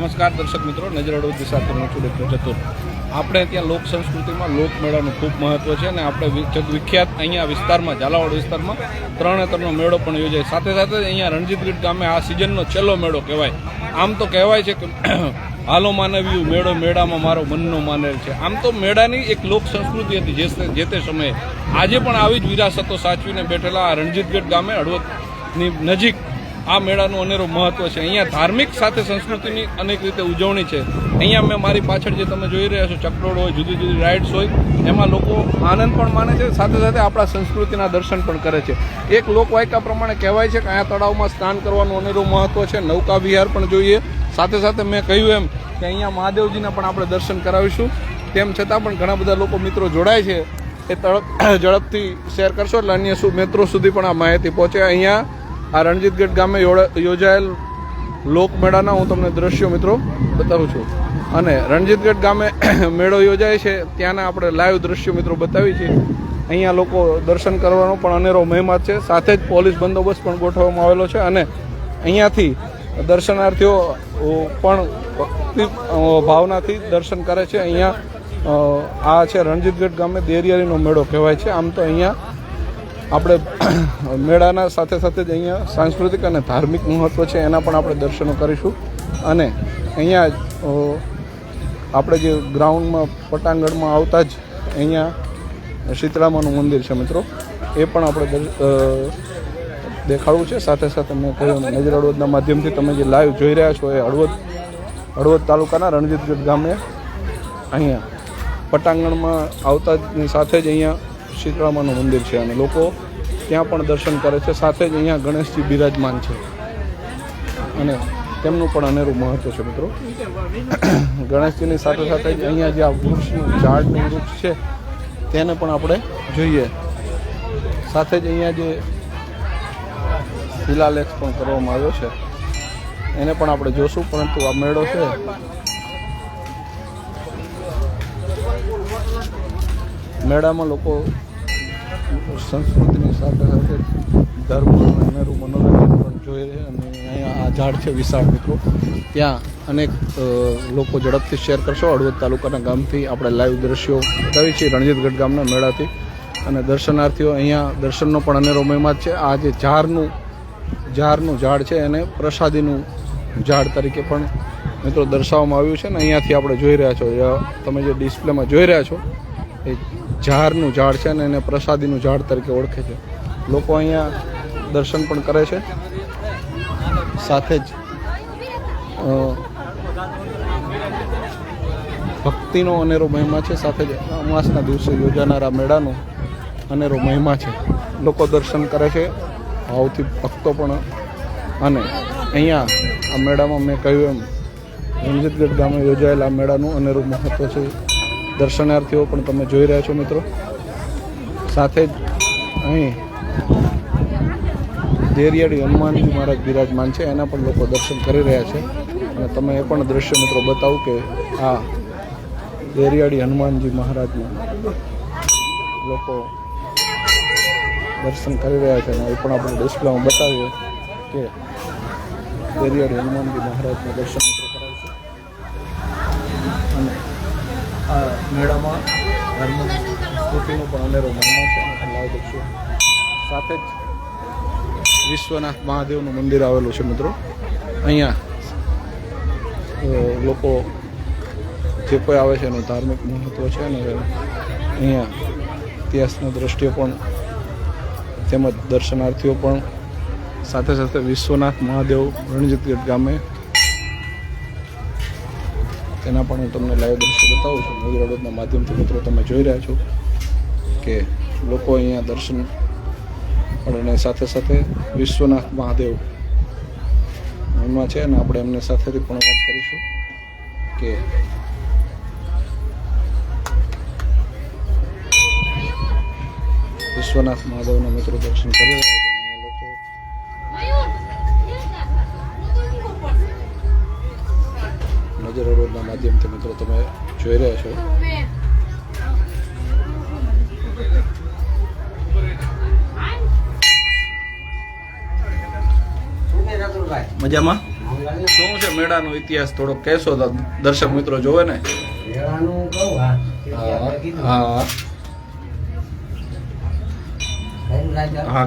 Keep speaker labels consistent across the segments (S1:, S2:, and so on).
S1: નમસ્કાર દર્શક મિત્રો, નજર હું છું ડૉક્ટર ચતુર. આપણે ત્યાં લોક સંસ્કૃતિમાં લોક મેળાનું ખૂબ મહત્ત્વ છે અને આપણે વિખ્યાત અહીંયા વિસ્તારમાં, ઝાલાવાડ વિસ્તારમાં ત્રણેતરનો મેળો પણ યોજાય. સાથે સાથે અહીંયા રણજીતગઢ ગામે આ સિઝનનો છેલ્લો મેળો કહેવાય. આમ તો કહેવાય છે કે હાલો માનવ્યું, મેળો મેળામાં મારો મનનો માનેર છે. આમ તો મેળાની એક લોક સંસ્કૃતિ હતી જે જે તે સમયે. આજે પણ આવી જ વિરાસતો સાચવીને બેઠેલા આ રણજીતગઢ ગામે હળવદની નજીક આ મેળાનું અનેરો મહત્વ છે. અહીંયા ધાર્મિક સાથે સંસ્કૃતિની અનેક રીતે ઉજવણી છે. અહીંયા મેં મારી પાછળ જે તમે જોઈ રહ્યા છો, ચકડોળ હોય, જુદી જુદી રાઇડ્સ હોય, એમાં લોકો આનંદ પણ માને છે, સાથે સાથે આપણા સંસ્કૃતિના દર્શન પણ કરે છે. એક લોકવાયકા પ્રમાણે કહેવાય છે કે અહીંયા તળાવમાં સ્નાન કરવાનું અનેરું મહત્વ છે. નૌકા વિહાર પણ જોઈએ. સાથે સાથે મેં કહ્યું એમ કે અહીંયા મહાદેવજીના પણ આપણે દર્શન કરાવીશું. તેમ છતાં પણ ઘણા બધા લોકો મિત્રો જોડાય છે. એ તડપ ઝડપથી શેર કરશો. એટલે અન્ય મિત્રો સુધી પણ આ માહિતી પહોંચે. અહીંયા આ રણજીતગઢ ગામે યોજાયેલ લોકમેળાના હું તમને દ્રશ્યો મિત્રો બતાવું છું. અને રણજીતગઢ ગામે મેળો યોજાય છે, ત્યાંના આપણે લાઈવ દ્રશ્યો મિત્રો બતાવી છે. અહીંયા લોકો દર્શન કરવાનો પણ અનેરો મહેમા છે, સાથે જ પોલીસ બંદોબસ્ત પણ ગોઠવવામાં આવેલો છે અને અહીંયાથી દર્શનાર્થીઓ પણ ભાવનાથી દર્શન કરે છે. અહીંયા આ છે રણજીતગઢ ગામે દેરિયારીનો મેળો કહેવાય છે. આમ તો અહીંયા આપણે મેળાના સાથે સાથે જ અહીંયા સાંસ્કૃતિક અને ધાર્મિક મહત્ત્વ છે, એના પણ આપણે દર્શનો કરીશું. અને અહીંયા આપણે જે ગ્રાઉન્ડમાં, પટાંગણમાં આવતા જ અહીંયા શીતળામાનું મંદિર છે મિત્રો. એ પણ આપણે દેખાડવું છે. સાથે સાથે મેં કહ્યું નજર હળવદના માધ્યમથી તમે જે લાઈવ જોઈ રહ્યા છો એ હળવદ હળવદ તાલુકાના રણજીતગઢ ગામે અહીંયા પટાંગણમાં આવતા જ સાથે જ અહીંયા શીતળામાનું મંદિર છે અને લોકો ત્યાં પણ દર્શન કરે છે. સાથે જ અહીંયા ગણેશજી બિરાજમાન છે. અને તેમનું પણ અનેરું મહત્વ છે મિત્રો. ગણેશજીની સાથે સાથે જ અહીંયા જે આ વૃક્ષનું ઝાડનું વૃક્ષ છે, તેને પણ આપણે જોઈએ. સાથે જ અહીંયા જે શિલાલેખ પણ કરવામાં આવ્યો છે. એને પણ આપણે જોશું, પરંતુ આ મેળો છે. મેળામાં લોકો સંસ્કૃતિની સાથે સાથે ધર્મનું અનેરું મનોરંજન પણ જોઈ રહે અને અહીંયા આ ઝાડ છે વિશાળ મિત્રો. ત્યાં અનેક લોકો ઝડપથી શેર કરશો. હળવદ તાલુકાના ગામથી આપણે લાઈવ દ્રશ્યો બતાવીએ છીએ રણજીતગઢ ગામના મેળાથી. અને દર્શનાર્થીઓ અહીંયા દર્શનનો પણ અનેરો મહેમાન છે. આ જે ઝાડનું ઝાડનું ઝાડ છે એને પ્રસાદીનું ઝાડ તરીકે પણ મિત્રો દર્શાવવામાં આવ્યું છે. ને અહીંયાથી આપણે જોઈ રહ્યા છો. તમે જે ડિસ્પ્લેમાં જોઈ રહ્યા છો, એ ઝાડનું ઝાડ છે ને એને પ્રસાદીનું ઝાડ તરીકે ઓળખે છે. લોકો અહીંયા દર્શન પણ કરે છે. સાથે જ ભક્તિનો અનેરો મહિમા છે. સાથે જ અમાસના દિવસે યોજાનારા મેળાનો અનેરો મહિમા છે. લોકો દર્શન કરે છે. ભાવથી ભક્તો પણ. અને અહીંયા આ મેળામાં મેં કહ્યું એમ, રણજીતગઢ ગામે યોજાયેલા મેળાનું અનેરું મહત્ત્વ છે. દર્શનાર્થીઓ પણ તમે જોઈ રહ્યા છો મિત્રો. સાથે જ અહીં દેરિયાળી હનુમાનજી મહારાજ બિરાજમાન છે. એના પણ લોકો દર્શન કરી રહ્યા છે. અને તમે એ પણ દ્રશ્ય મિત્રો બતાવું કે આ દેરિયાળી હનુમાનજી મહારાજના લોકો દર્શન કરી રહ્યા છે. અને એ પણ આપણે ડિસ્પ્લેમાં બતાવીએ કે દેરિયાળી હનુમાનજી મહારાજના દર્શન કરાવીશું અને આ મેળામાં ધર્મ સંસ્કૃતિનો પણ અનેરો મહિમા છે લાવ દર્શો સાથે જ વિશ્વનાથ મહાદેવનું મંદિર આવેલું છે મિત્રો. અહીંયા લોકો જે કોઈ આવે છે એનું ધાર્મિક મહત્વ છે અને અહીંયા ઇતિહાસના દ્રષ્ટિએ પણ તેમજ દર્શનાર્થીઓ પણ સાથે સાથે વિશ્વનાથ મહાદેવ રણજીતગઢ ગામે તેના પણ હું તમને લાઈવ દ્રશ્ય બતાવું છું. રડોદના માધ્યમથી મિત્રો તમે જોઈ રહ્યા છો કે લોકો અહીંયા દર્શન અને સાથે સાથે વિશ્વનાથ મહાદેવ એમાં છે અને આપણે એમને સાથેથી પણ વાત કરીશું કે વિશ્વનાથ મહાદેવના મિત્રો દર્શન કરી રહ્યા છે. રોડના કે મિત્રો તમે જોઈ રહ્યા છો.
S2: મજામાં?
S1: શું છે મેળાનો ઇતિહાસ? થોડો કહેશો તો દર્શક મિત્રો જોવે ને?
S2: હા.
S1: હા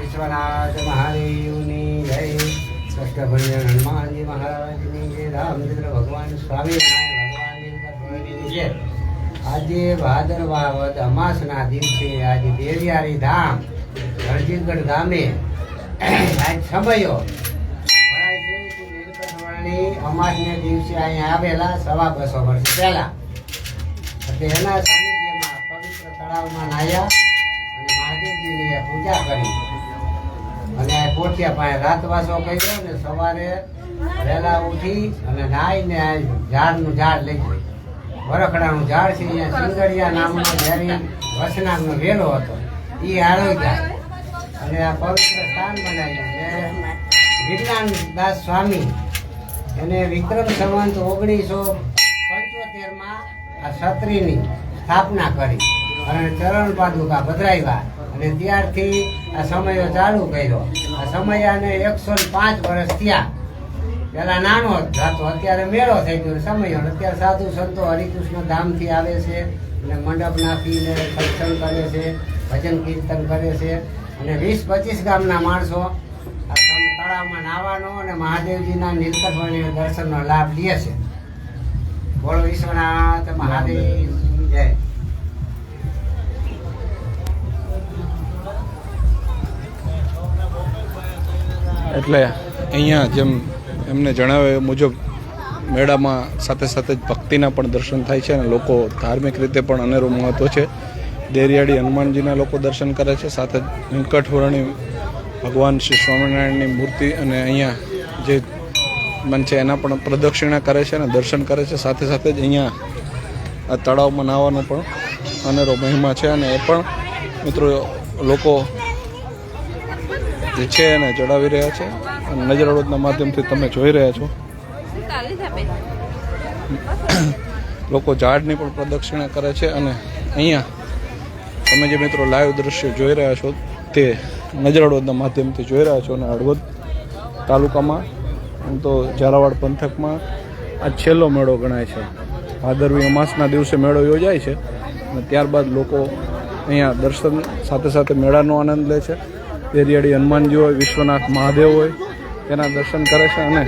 S2: વિશ્વનાથ મહાદેવની જય. કૃષ્ણ ભજન હનુમાનજી મહારાજની જય ભગવાન સ્વામી ભગવાનની જય આજે ભાદરવા વદ અમાસના દિવસે આજે દેવિયારી ધામ રણજીતગઢ ગામે આજ સમયો અમાસને દિવસે અહીંયા આવેલા સવા બસો વર્ષ પહેલા. એટલે એના સાનિધ્યમાં પવિત્ર તળાવમાં નાહ્યા અને મહાદેવજીની પૂજા કરી. અને કોઠિયા પાસે રાતવાસો કર્યો ને સવારે વહેલા ઉઠી અને નાહીને આ ઝાડનું ઝાડ લઈ ગઈ. વરખડાનું ઝાડ છે, અહીંયા સિંગડિયા નામનો ઝેરી વસનામનો વેલો હતો. એ હારો જાય અને આ પવિત્ર સ્થાન બનાવ્યું. વિજ્ઞાન દાસ સ્વામી, એને વિક્રમ સંવંત ઓગણીસો પંચોતેરમાં આ છત્રીની સ્થાપના કરી. અને ચરણ પાદુકા પધરાવ્યા અને ત્યારથી આ સમયો ચાલુ કર્યો. આ સમયાને એકસો પાંચ વર્ષ થયા. પેલા નાનો જ હતો, અત્યારે મેળો થઈ ગયો. સમયો અત્યારે સાધુ સંતો હરિકૃષ્ણ ધામથી આવે છે અને મંડપ નાખીને સત્સંગ કરે છે, ભજન કીર્તન કરે છે. અને વીસ પચીસ ગામના માણસો તળાવમાં નાવાનો અને મહાદેવજીના નીલકંઠવાણી દર્શનનો લાભ લે છે. બોલો વિશ્વનાથ મહાદેવ, જય.
S1: એટલે અહીંયા જેમ એમને જણાવ્યા મુજબ મેળામાં સાથે સાથે જ ભક્તિના પણ દર્શન થાય છે અને લોકો ધાર્મિક રીતે પણ અનેરું મહત્વ છે. દેરિયાળી હનુમાનજીના લોકો દર્શન કરે છે, સાથે જ વેંકટવરણી, ભગવાન શ્રી સ્વામિનારાયણની મૂર્તિ અને અહીંયા જે મન છે એના પણ પ્રદક્ષિણા કરે છે અને દર્શન કરે છે. સાથે સાથે જ અહીંયા આ તળાવમાં નાહવાનો પણ અનેરો મહિમા છે અને એ પણ મિત્રો લોકો જે છે એને ચડાવી રહ્યા છે અને નજર અડોદના માધ્યમથી તમે જોઈ રહ્યા છો. લોકો ઝાડની પણ પ્રદક્ષિણા કરે છે અને અહીંયા તમે જે મિત્રો લાઈવ દ્રશ્ય જોઈ રહ્યા છો તે નજર હળવદના માધ્યમથી જોઈ રહ્યા છો અને હળવદ તાલુકામાં આમ તો ઝાલાવાડ પંથકમાં આ છેલ્લો મેળો ગણાય છે. ભાદરવી અમાસના દિવસે મેળો યોજાય છે અને ત્યારબાદ લોકો અહીંયા દર્શન સાથે સાથે મેળાનો આનંદ લે છે. દેરિયાળી હનુમાનજી હોય વિશ્વનાથ મહાદેવ હોય તેના દર્શન કરે છે અને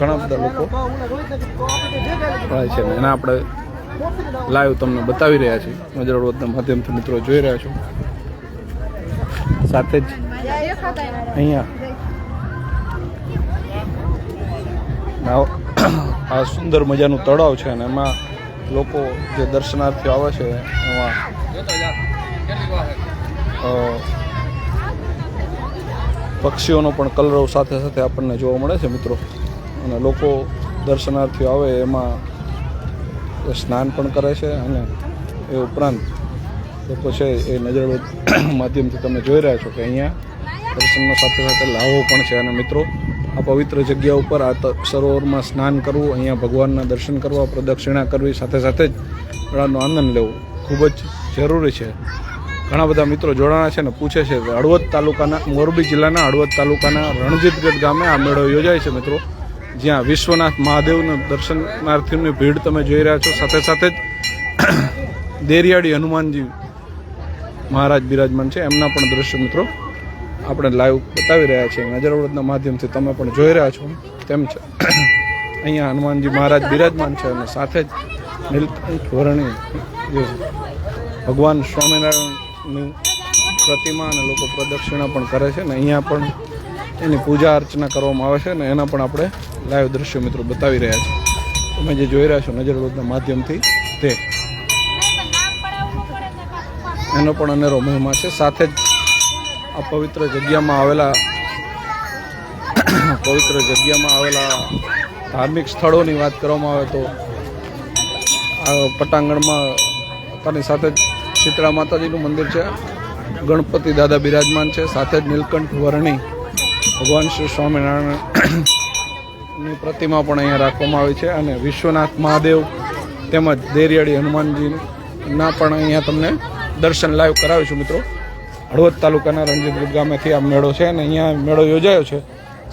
S1: ઘણા બધા લોકો છે એના આપણે લાઈવ તમને બતાવી રહ્યા છીએ. મજર રોડના માધ્યમથી મિત્રો જોઈ રહ્યા છો. સાથે જ અહીંયા આ- સુંદર મજાનું તળાવ છે અને એમાં લોકો જે દર્શનાર્થીઓ આવે છે, એમાં પક્ષીઓનો પણ કલરવ સાથે સાથે આપણને જોવા મળે છે મિત્રો. અને લોકો દર્શનાર્થીઓ આવે એમાં સ્નાન પણ કરે છે અને એ ઉપરાંત લોકો છે એ નજર માધ્યમથી તમે જોઈ રહ્યા છો કે અહીંયા દર્શનનો સાથે સાથે લાવો પણ છે. અને મિત્રો, આ પવિત્ર જગ્યા ઉપર આ સરોવરમાં સ્નાન કરવું, અહીંયા ભગવાનના દર્શન કરવા, પ્રદક્ષિણા કરવી સાથે સાથે જ મેળાનો આનંદ લેવો ખૂબ જ જરૂરી છે. ઘણા બધા મિત્રો જોડાણા છે ને પૂછે છે કે હળવદ તાલુકાના, મોરબી જિલ્લાના હળવદ તાલુકાના રણજીતગઢ ગામે આ મેળો યોજાય છે મિત્રો. જ્યાં વિશ્વનાથ મહાદેવના દર્શનાર્થીઓની ભીડ તમે જોઈ રહ્યા છો. સાથે સાથે જ દેરિયાળી હનુમાનજી મહારાજ બિરાજમાન છે. એમના પણ દ્રશ્ય મિત્રો આપણે લાઈવ બતાવી રહ્યા છીએ. નજર માધ્યમથી તમે પણ જોઈ રહ્યા છો. તેમ છે. અહીંયા હનુમાનજી મહારાજ બિરાજમાન છે અને સાથે જ નીલકંઠ વર્ણી ભગવાન ભગવાન સ્વામિનારાયણની પ્રતિમા અને લોકો પ્રદક્ષિણા પણ કરે છે ને અહીંયા પણ એની પૂજા અર્ચના કરવામાં આવે છે ને એના પણ આપણે લાઈવ દ્રશ્યો મિત્રો બતાવી રહ્યા છીએ. તમે જે જોઈ રહ્યા છો નજર અવરોધના માધ્યમથી તે. એનો પણ અનેરો મહિમા છે. સાથે જ આ પવિત્ર જગ્યામાં આવેલા પવિત્ર જગ્યામાં આવેલા ધાર્મિક સ્થળોની વાત કરવામાં આવે તો આ પટાંગણમાં પોતાની સાથે જ શીતળા માતાજીનું મંદિર છે. ગણપતિ દાદા બિરાજમાન છે. સાથે જ નીલકંઠ વર્ણી ભગવાન શ્રી સ્વામિનારાયણની પ્રતિમા પણ અહીંયા રાખવામાં આવી છે અને વિશ્વનાથ મહાદેવ તેમજ દેરિયાળી હનુમાનજીના પણ અહીંયા તમને દર્શન લાઈવ કરાવીશું મિત્રો. હળવદ તાલુકાના રણજીતપુર ગામેથી આ મેળો છે અને અહીંયા મેળો યોજાયો છે.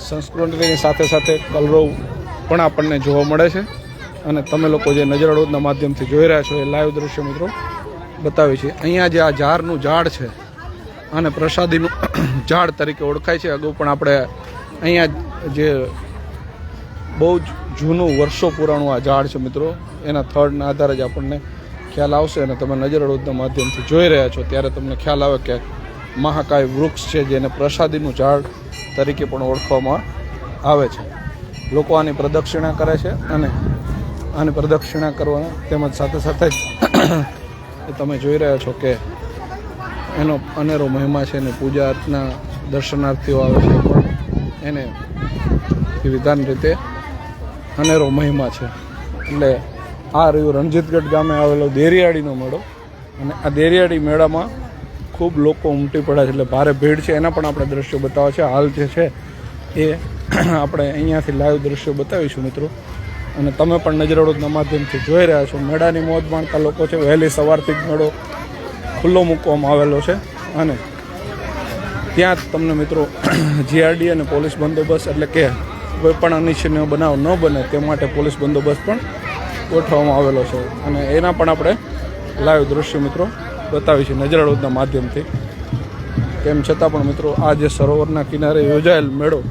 S1: સંસ્કૃતિની સાથે સાથે કલરવ પણ આપણને જોવા મળે છે. અને તમે લોકો જે નજર અડોદના માધ્યમથી જોઈ રહ્યા છો એ લાઈવ દ્રશ્ય મિત્રો. બતાવી છે. અહીંયા જે આ ઝાડનું ઝાડ છે અને પ્રસાદીનું ઝાડ તરીકે ઓળખાય છે. અગાઉ પણ આપણે અહીંયા જે બહુ જ જૂનું વર્ષો પુરાણું આ ઝાડ છે મિત્રો, એના થડના આધારે જ આપણને ખ્યાલ આવશે અને તમે નજર અડોદના માધ્યમથી જોઈ રહ્યા છો. ત્યારે તમને ખ્યાલ આવે કે મહાકાય વૃક્ષ છે જેને પ્રસાદીનું ઝાડ તરીકે પણ ઓળખવામાં આવે છે. લોકો આની પ્રદક્ષિણા કરે છે અને આની પ્રદક્ષિણા કરવાના તેમજ સાથે સાથે જ એ તમે જોઈ રહ્યા છો કે એનો અનેરો મહિમા છે અને પૂજા અર્ચના દર્શનાર્થીઓ આવે છે પણ એને વિધાન રીતે અનેરો મહિમા છે. એટલે આ રહ્યું રણજીતગઢ ગામે આવેલો દેરિયાળીનો મેળો અને આ દેરિયાળી મેળામાં ખૂબ લોકો ઉમટી પડ્યા છે એટલે ભારે ભીડ છે. એના પણ આપણે દ્રશ્યો બતાવે છે. હાલ જે છે એ આપણે અહીંયાથી લાઈવ દ્રશ્યો બતાવીશું મિત્રો. અને તમે પણ નજરડોદના માધ્યમથી જોઈ રહ્યા છો. મેળાની મોજ માણતા લોકો છે. વહેલી સવારથી જ મેળો ખુલ્લો મૂકવામાં આવેલો છે. અને ત્યાં જ તમને મિત્રો જીઆરડી અને પોલીસ બંદોબસ્ત એટલે કે કોઈ પણ અનિચ્છનીય બનાવ ન બને તે માટે પોલીસ બંદોબસ્ત પણ ગોઠવવામાં આવેલો છે. અને એના પણ આપણે લાઈવ દ્રશ્ય મિત્રો બતાવી છે નજરડોદના માધ્યમથી. તેમ છતાં પણ મિત્રો, આ જે સરોવરના કિનારે યોજાયેલ મેળો,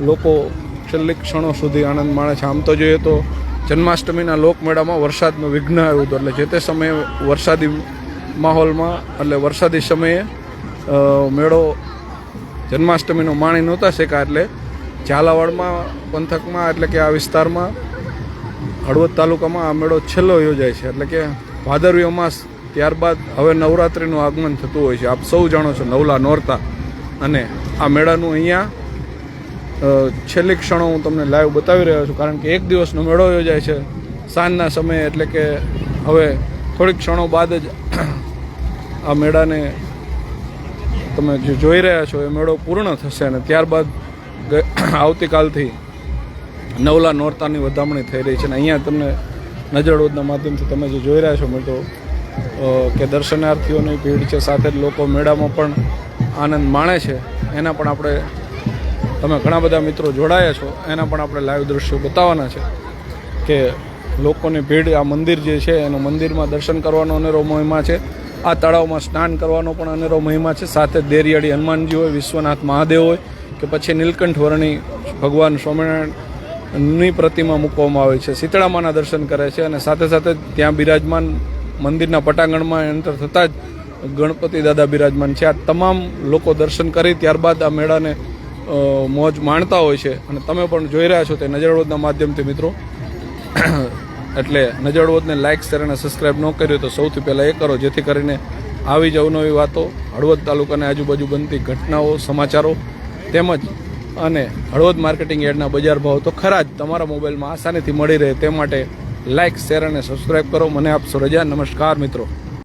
S1: લોકો છેલ્લી ક્ષણો સુધી આનંદ માણે છે. આમ તો જોઈએ તો જન્માષ્ટમીના લોકમેળામાં વરસાદનું વિઘ્ન આવ્યું હતું. એટલે જે તે સમયે વરસાદી માહોલમાં, એટલે વરસાદી સમયે મેળો જન્માષ્ટમીનો માણી નહોતા શેકા એટલે ઝાલાવાડમાં, પંથકમાં, એટલે કે આ વિસ્તારમાં, હળવદ તાલુકામાં આ મેળો છેલ્લો યોજાય છે. એટલે કે ભાદરવી અમાસ ત્યારબાદ હવે નવરાત્રિનું આગમન થતું હોય છે. આપ સૌ જાણો છો નવલા નોરતા અને આ મેળાનું અહીંયા છેલ્લી ક્ષણો હું તમને લાઈવ બતાવી રહ્યો છું કારણ કે એક દિવસનો મેળો યોજાય છે સાંજના સમયે એટલે કે હવે થોડીક ક્ષણો બાદ જ આ મેળાને તમે જે જોઈ રહ્યા છો એ મેળો પૂર્ણ થશે અને ત્યારબાદ આવતીકાલથી નવલા નોરતાની વધામણી થઈ રહી છે અને અહીંયા તમને નજરડોદના માધ્યમથી તમે જે જોઈ રહ્યા છો મિત્રો કે દર્શનાર્થીઓની ભીડ છે, સાથે જ લોકો મેળામાં પણ આનંદ માણે છે. એના પણ આપણે તમે ઘણા બધા મિત્રો જોડાયા છો, એના પણ આપણે લાઈવ દ્રશ્યો બતાવવાના છે કે લોકોની ભીડ, આ મંદિર જે છે, એનો મંદિરમાં દર્શન કરવાનો અનેરો મહિમા છે. આ તળાવમાં સ્નાન કરવાનો પણ અનેરો મહિમા છે. સાથે દેરિયાળી હનુમાનજી હોય, વિશ્વનાથ મહાદેવ હોય, કે પછી નીલકંઠ વર્ણી ભગવાન સ્વામિનારાયણની પ્રતિમા મૂકવામાં આવે છે. શીતળામાના દર્શન કરે છે અને સાથે સાથે ત્યાં બિરાજમાન મંદિરના પટાંગણમાં એન્ટર થતાં જ ગણપતિ દાદા બિરાજમાન છે. આ તમામ લોકો દર્શન કરી ત્યારબાદ આ મેળાને મોજ માણતા હોય છે અને તમે પણ જોઈ રહ્યા છો તે નજરવડના માધ્યમથી મિત્રો. એટલે નજરવદને લાઇક શેર અને સબસ્ક્રાઈબ ન કર્યું તો સૌથી પહેલાં એ કરો, જેથી કરીને આવી જ અવનવી વાતો હળવદ તાલુકાની આજુબાજુ બનતી ઘટનાઓ, સમાચારો તેમજ અને હળવદ માર્કેટિંગ યાર્ડના બજાર ભાવ તો ખરા જ તમારા મોબાઈલમાં આસાનીથી મળી રહે તે માટે લાઇક શેર અને સબસ્ક્રાઈબ કરો. મને આપશો રજા, નમસ્કાર મિત્રો.